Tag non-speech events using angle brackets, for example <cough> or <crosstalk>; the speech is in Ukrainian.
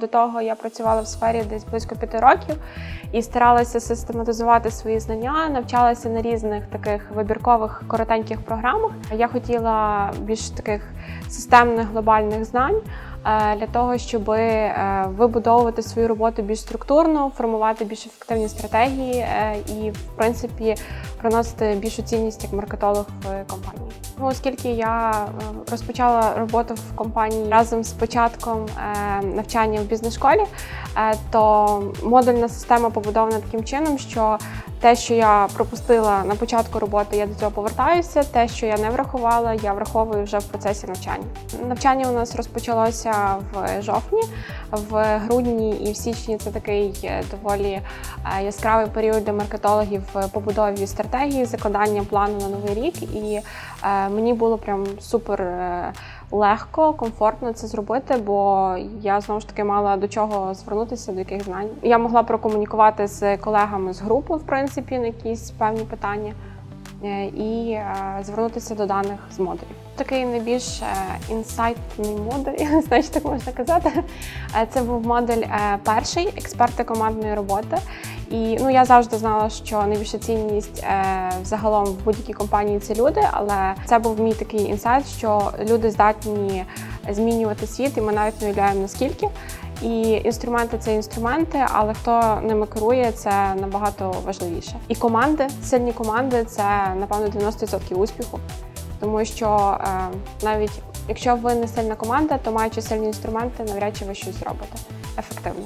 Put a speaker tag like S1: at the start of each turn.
S1: До того я працювала в сфері десь близько п'яти років і старалася систематизувати свої знання, навчалася на різних таких вибіркових коротеньких програмах. Я хотіла більш таких системних глобальних знань для того, щоб вибудовувати свою роботу більш структурно, формувати більш ефективні стратегії е, і, в принципі, приносити більшу цінність як маркетолог в компанії. Ну, оскільки я е, розпочала роботу в компанії разом з початком е, навчання в бізнес-школі, е, то модульна система побудована таким чином, що те, що я пропустила на початку роботи, я до цього повертаюся. Те, що я не врахувала, я враховую вже в процесі навчання. Навчання у нас розпочалося в жовтні, в грудні і в січні це такий е, доволі е, яскравий період для маркетологів побудові стратегії, закладання плану на новий рік. І е, мені було прям супер е, легко, комфортно це зробити, бо я знову ж таки мала до чого звернутися, до яких знань. Я могла прокомунікувати з колегами з групи, в принципі, на якісь певні питання. Е, І е, звернутися до даних з модулів. Такий найбільш е, інсайтний модуль, <laughs> чи так можна казати. Це був модуль перший експерти командної роботи. І ну я завжди знала, що найбільша цінність е, взагалом в будь-якій компанії це люди, але це був мій такий інсайт, що люди здатні змінювати світ, і ми навіть не уявляємо наскільки. І інструменти це інструменти, але хто ними керує, це набагато важливіше. І команди, сильні команди це напевно 90% успіху. Тому що е, навіть якщо ви не сильна команда, то маючи сильні інструменти, навряд чи ви щось зробите ефективно.